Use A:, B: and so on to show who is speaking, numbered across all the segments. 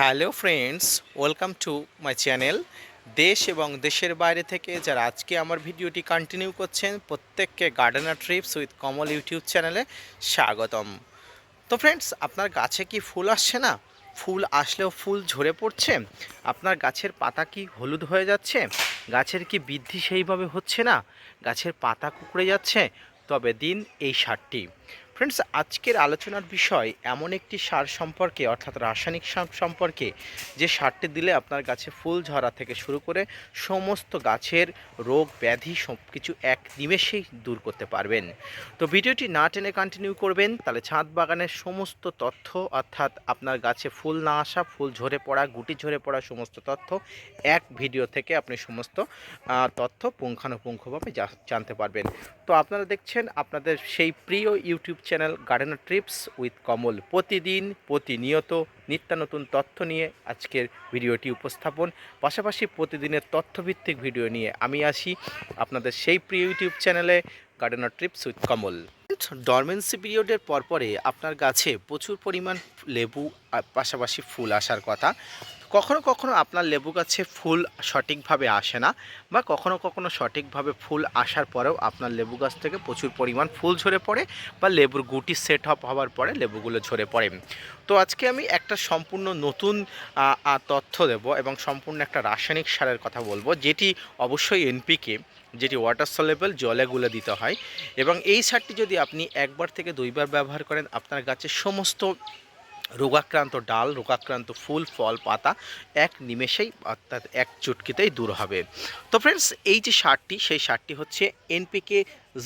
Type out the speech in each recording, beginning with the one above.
A: Hello friends, welcome to my channel. দেশ এবং দেশের বাইরে থেকে যারা আজকে আমার ভিডিওটি কন্টিনিউ করছেন, প্রত্যেককে gardener trips with Kamal YouTube চ্যানেলে স্বাগতম। তো ফ্রেন্ডস, আপনার গাছে কি ফুল আসছে না? ফুল আসলেও ফুল ঝরে পড়ছে? আপনার গাছের পাতা কি হলুদ হয়ে যাচ্ছে? গাছের কি বৃদ্ধি সেইভাবে হচ্ছে না? গাছের পাতা কুকড়ে যাচ্ছে? তবে দিন এই সারটি। ফ্রেন্ডস আজকের আলোচনার বিষয় এমন একটি সার সম্পর্কে, অর্থাৎ রাসায়নিক সার সম্পর্কে, যে সারটি দিলে আপনার গাছে ফুল ঝরা থেকে শুরু করে সমস্ত গাছের রোগ, ব্যাধি সব কিছু এক নিমেষেই দূর করতে পারবেন। তো ভিডিওটি না টেনে কন্টিনিউ করবেন, তাহলে ছাদ বাগানের সমস্ত তথ্য, অর্থাৎ আপনার গাছে ফুল না আসা, ফুল ঝরে পড়া, গুটি ঝরে পড়া সমস্ত তথ্য এক ভিডিও থেকে আপনি সমস্ত তথ্য পুঙ্খানুপুঙ্খভাবে জানতে পারবেন। তো আপনারা দেখছেন, আপনাদের সেই প্রিয় YouTube channel gardener trips with Kamal প্রতিদিন, প্রতিনিয়ত নিত্য নতুন তথ্য নিয়ে আজকের ভিডিওটি উপস্থাপন। পাশাপাশি প্রতিদিনের তথ্যভিত্তিক ভিডিও নিয়ে আমি আসি আপনাদের সেই প্রিয় ইউটিউব চ্যানেলে gardener trips with Kamal dormancy পিরিয়ডের পরপরে আপনার গাছে প্রচুর পরিমাণ লেবু, পাশাপাশি ফুল আসার কথা। কখনো কখনো আপনার লেবু গাছে ফুল সঠিকভাবে আসে না বা কখনো কখনো সঠিকভাবে ফুল আসার পরেও আপনার লেবু গাছ থেকে প্রচুর পরিমাণ ফুল ঝরে পড়ে বা লেবুর গুটি সেট আপ হওয়ার পরে লেবুগুলো ঝরে পড়ে। তো আজকে আমি একটা সম্পূর্ণ নতুন তথ্য দেব এবং সম্পূর্ণ একটা রাসায়নিক সারের কথা বলব, যেটি অবশ্যই এনপিকে যেটি ওয়াটার সলেবল জলে গুলে দিতে হয়। এবং এই সারটি যদি আপনি একবার থেকে দুইবার ব্যবহার করেন, আপনার গাছের সমস্ত রোগাক্রান্ত ডাল, রোগাক্রান্ত ফুল, ফল, পাতা এক নিমেষেই অর্থাৎ এক চুটকিতেই দূর হবে। তো ফ্রেন্ডস এই যে সারটি, সেই সারটি হচ্ছে এনপিকে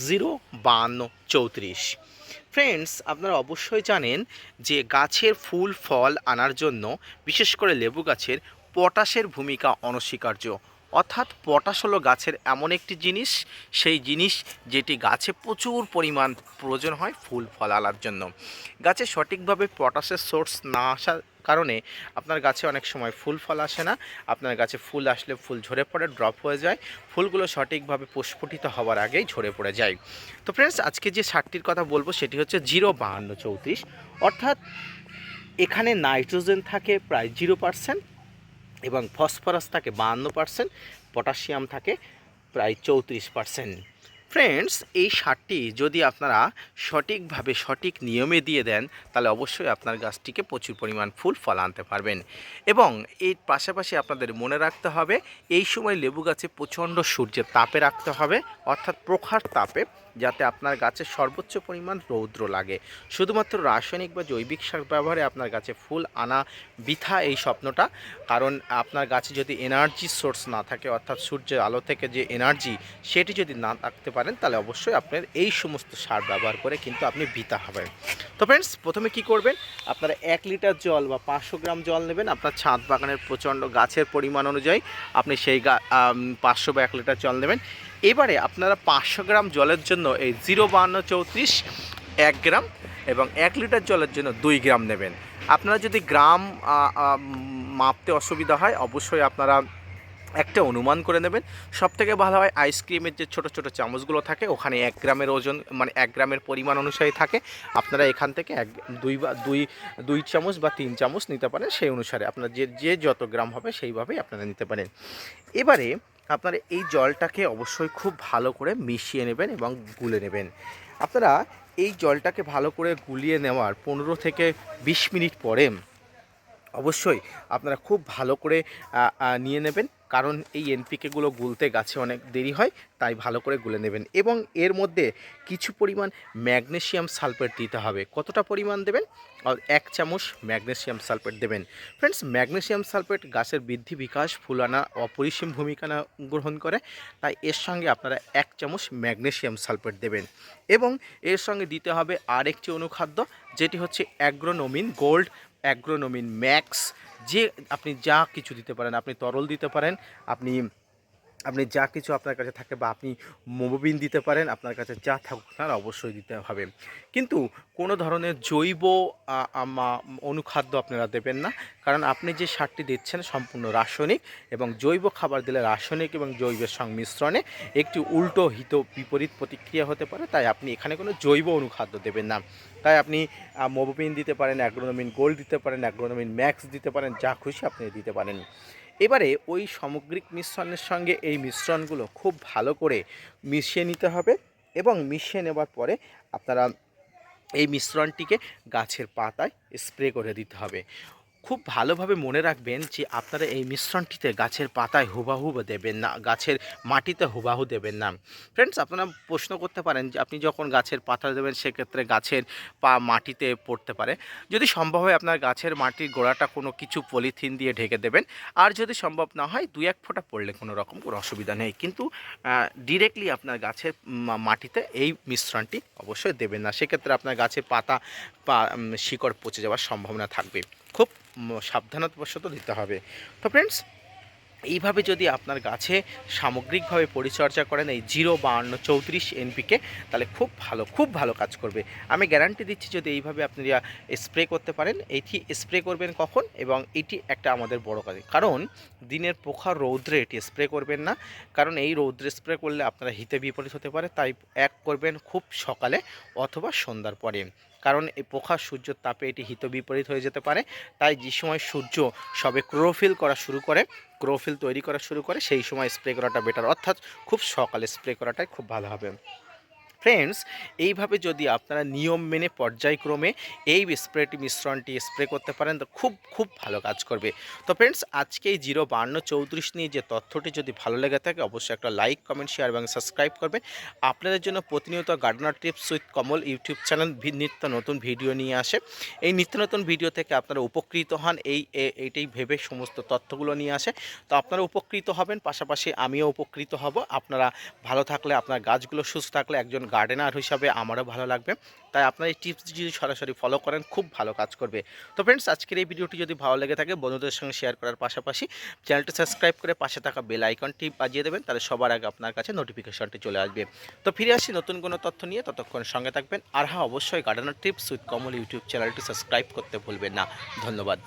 A: জিরো বাহান্ন চৌত্রিশ। ফ্রেন্ডস আপনারা অবশ্যই জানেন যে গাছের ফুল, ফল আনার জন্য বিশেষ করে লেবু গাছের পটাশের ভূমিকা অনস্বীকার্য। অর্থাৎ পটাশ হলো গাছের এমন একটি জিনিস, সেই জিনিস যেটি গাছে প্রচুর পরিমাণ প্রয়োজন হয় ফুল, ফল আনার জন্য। গাছে সঠিকভাবে পটাশের সোর্স না আসার কারণে আপনার গাছে অনেক সময় ফুল, ফল আসে না। আপনার গাছে ফুল আসলে ফুল ঝরে পড়ে ড্রপ হয়ে যায়। ফুলগুলো সঠিকভাবে প্রস্ফুটিত হওয়ার আগেই ঝরে পড়ে যায়। তো ফ্রেন্ডস আজকে যে সারটির কথা বলব সেটি হচ্ছে জিরো বাহান্ন চৌত্রিশ। অর্থাৎ এখানে নাইট্রোজেন থাকে প্রায় জিরো পার্সেন্ট এবং ফসফরাস থাকে বাহান্ন পার্সেন্ট পটাশিয়াম থাকে প্রায় চৌত্রিশ পার্সেন্ট ফ্রেন্ডস এই সারটি যদি আপনারা সঠিকভাবে সঠিক নিয়মে দিয়ে দেন, তাহলে অবশ্যই আপনার গাছটিকে প্রচুর পরিমাণ ফুল, ফল আনতে পারবেন। এবং এর পাশাপাশি আপনাদের মনে রাখতে হবে, এই সময় লেবু গাছে প্রচণ্ড সূর্যের তাপে রাখতে হবে, অর্থাৎ প্রখার তাপে যাতে আপনার গাছে সর্বোচ্চ পরিমাণ রৌদ্র লাগে। শুধুমাত্র রাসায়নিক বা জৈবিক সার ব্যবহারে আপনার গাছে ফুল আনা বৃথা এই স্বপ্নটা। কারণ আপনার গাছে যদি এনার্জি সোর্স না থাকে, অর্থাৎ সূর্যের আলো থেকে যে এনার্জি সেটি যদি না থাকতে পারেন, তাহলে অবশ্যই আপনার এই সমস্ত সার ব্যবহার করে কিন্তু আপনি বৃথা হবেন। তো ফ্রেন্ডস প্রথমে কি করবেন? আপনারা এক লিটার জল বা পাঁচশো গ্রাম জল নেবেন। আপনার ছাদ বাগানের প্রচণ্ড গাছের পরিমাণ অনুযায়ী আপনি সেই গা পাঁচশো বা এক লিটার জল নেবেন। এবারে আপনারা পাঁচশো গ্রাম জলের জন্য এই জিরো বাহান্ন চৌত্রিশ, এক গ্রাম এবং এক লিটার জলের জন্য দুই গ্রাম নেবেন। আপনারা যদি গ্রাম মাপতে অসুবিধা হয়, অবশ্যই আপনারা একটা অনুমান করে নেবেন। সব থেকে ভালো হয় আইসক্রিমের যে ছোট ছোট চামচগুলো থাকে, ওখানে এক গ্রামের ওজন মানে এক গ্রামের পরিমাণ অনুসারে থাকে। আপনারা এখান থেকে এক, দুই বা, দুই দুই চামচ বা তিন চামচ নিতে পারেন, সেই অনুসারে আপনার যে যে যত গ্রাম হবে সেইভাবেই আপনারা নিতে পারেন। এবারে আপনারা এই জলটাকে অবশ্যই খুব ভালো করে মিশিয়ে নেবেন এবং গুলে নেবেন। আপনারা এই জলটাকে ভালো করে গুলিয়ে নেওয়ার পনেরো থেকে বিশ মিনিট পরে অবশ্যই আপনারা খুব ভালো করে নিয়ে নেবেন। কারণ এই এনপিকেগুলো গুলতে গাছে অনেক দেরি হয়, তাই ভালো করে গুলে নেবেন। এবং এর মধ্যে কিছু পরিমাণ ম্যাগনেসিয়াম সালফেট দিতে হবে। কতটা পরিমাণ দেবেন? আর এক চামচ ম্যাগনেসিয়াম সালফেট দেবেন। ফ্রেন্ডস, ম্যাগনেসিয়াম সালফেট গাছের বৃদ্ধি বিকাশ, ফুলানা অপরিসীম ভূমিকা গ্রহণ করে, তাই এর সঙ্গে আপনারা এক চামচ ম্যাগনেসিয়াম সালফেট দেবেন। এবং এর সঙ্গে দিতে হবে আরেকটি অনুখাদ্য, যেটি হচ্ছে অ্যাগ্রোনোমিন গোল্ড, অ্যাগ্রোনোমিন ম্যাক্স যে আপনি যা কিছু দিতে পারেন আপনি তরল দিতে পারেন আপনি আপনি যা কিছু আপনার কাছে থাকে বা আপনি মোবিন দিতে পারেন, আপনার কাছে যা থাকুক না অবশ্যই দিতে হবে। কিন্তু কোনো ধরনের জৈব অনুখাদ্য আপনারা দেবেন না। কারণ আপনি যে সারটি দিচ্ছেন সম্পূর্ণ রাসায়নিক এবং জৈব খাবার দিলে রাসায়নিক এবং জৈবের সংমিশ্রণে একটি উল্টো হিত বিপরীত প্রতিক্রিয়া হতে পারে। তাই আপনি এখানে কোনো জৈব অনুখাদ্য দেবেন না। তাই আপনি মোবিন দিতে পারেন, অ্যাগ্রোনমিন গোল্ড দিতে পারেন, অ্যাগ্রোনমিন ম্যাক্স দিতে পারেন, যা খুশি আপনি দিতে পারেন। এবারে ওই সামগ্রিক মিশ্রণের সঙ্গে এই মিশ্রণগুলো খুব ভালো করে মিশিয়ে নিতে হবে এবং মিশিয়ে নেবার পরে আপনারা এই মিশ্রণটিকে গাছের পাতায় স্প্রে করে দিতে হবে। খুব ভালোভাবে মনে রাখবেন যে আপনারা এই মিশ্রণটিতে গাছের পাতায় হুবাহু দেবেন না, গাছের মাটিতে হুবাহু দেবেন না। ফ্রেন্ডস আপনারা প্রশ্ন করতে পারেন যে আপনি যখন গাছের পাতা দেবেন, সেক্ষেত্রে গাছের পা মাটিতে পড়তে পারে। যদি সম্ভব হয় আপনার গাছের মাটির গোড়াটা কোনো কিছু পলিথিন দিয়ে ঢেকে দেবেন। আর যদি সম্ভব না হয়, দুই এক ফোঁটা পড়লে কোনো রকম কোনো অসুবিধা নেই। কিন্তু ডিরেক্টলি আপনার গাছের মাটিতে এই মিশ্রণটি অবশ্যই দেবেন না। সেক্ষেত্রে আপনার গাছের পাতা, পা শিকড় পচে যাওয়ার সম্ভাবনা থাকবে। খুব সাবধানতাবশত দিতে হবে। তো ফ্রেন্ডস এইভাবে যদি আপনার গাছে সামগ্রিকভাবে পরিচর্যা করেন, এই জিরো বাহান্ন চৌত্রিশ এনপিকে, তাহলে খুব ভালো খুব ভালো কাজ করবে। আমি গ্যারান্টি দিচ্ছি যদি এইভাবে আপনি স্প্রে করতে পারেন, এটি স্প্রে করবেন কখন? এবং এটি একটা আমাদের বড় কাজ। কারণ দিনের প্রখর রৌদ্রে এটি স্প্রে করবেন না। কারণ এই রৌদ্রে স্প্রে করলে আপনারা হিতে বিপরীত হতে পারে। তাই এক করবেন খুব সকালে অথবা সন্ধ্যার পরে। কারণ এই প্রখর সূর্যের তাপে এটি হিত বিপরীত হয়ে যেতে পারে। তাই যে সময় সূর্য সবে ক্রোফিল করা শুরু করে ক্রোফিল তৈরি করা শুরু করে, সেই সময় স্প্রে করাটা বেটার অর্থাৎ খুব সকালে স্প্রে করাটাই খুব ভালো হবে। ফ্রেন্ডস এইভাবে যদি আপনারা নিয়ম মেনে পর্যায়ক্রমে এই স্প্রেটি মিশ্রণটি স্প্রে করতে পারেন, তো খুব খুব ভালো কাজ করবে। তো ফ্রেন্ডস আজকে এই জিরো বান্ন চৌত্রিশ নিয়ে যে তথ্যটি যদি ভালো লেগে থাকে, অবশ্যই একটা লাইক কমেন্ট শেয়ার এবং সাবস্ক্রাইব করবেন। আপনাদের জন্য প্রতিনিয়ত gardener tips with Kamal YouTube channel নিত্য নতুন ভিডিও নিয়ে আসে। এই নিত্য নতুন ভিডিও থেকে আপনারা উপকৃত হন, এই এইটাই ভেবে সমস্ত তথ্যগুলো নিয়ে আসে। তো আপনারা উপকৃত হবেন, পাশাপাশি আমিও উপকৃত হব। আপনারা ভালো থাকলে, আপনার গাছগুলো সুস্থ থাকলে একজন গার্ডেনার হিসাবে আমারও ভালো লাগবে। তাই আপনার এই টিপস যদি সরাসরি ফলো করেন, খুব ভালো কাজ করবে। তো ফ্রেন্ডস আজকের এই ভিডিওটি যদি ভালো লেগে থাকে, বন্ধুদের সঙ্গে শেয়ার করার পাশাপাশি চ্যানেলটি সাবস্ক্রাইব করে পাশে থাকা বেল আইকনটি বাজিয়ে দেবেন, তাহলে সবার আগে আপনার কাছে নোটিফিকেশনটি চলে আসবে। তো ফিরে আসি নতুন কোনো তথ্য নিয়ে, ততক্ষণ সঙ্গে থাকবেন। আর হ্যাঁ অবশ্যই gardener tips with Kamal YouTube চ্যানেলটি সাবস্ক্রাইব করতে ভুলবেন না। ধন্যবাদ।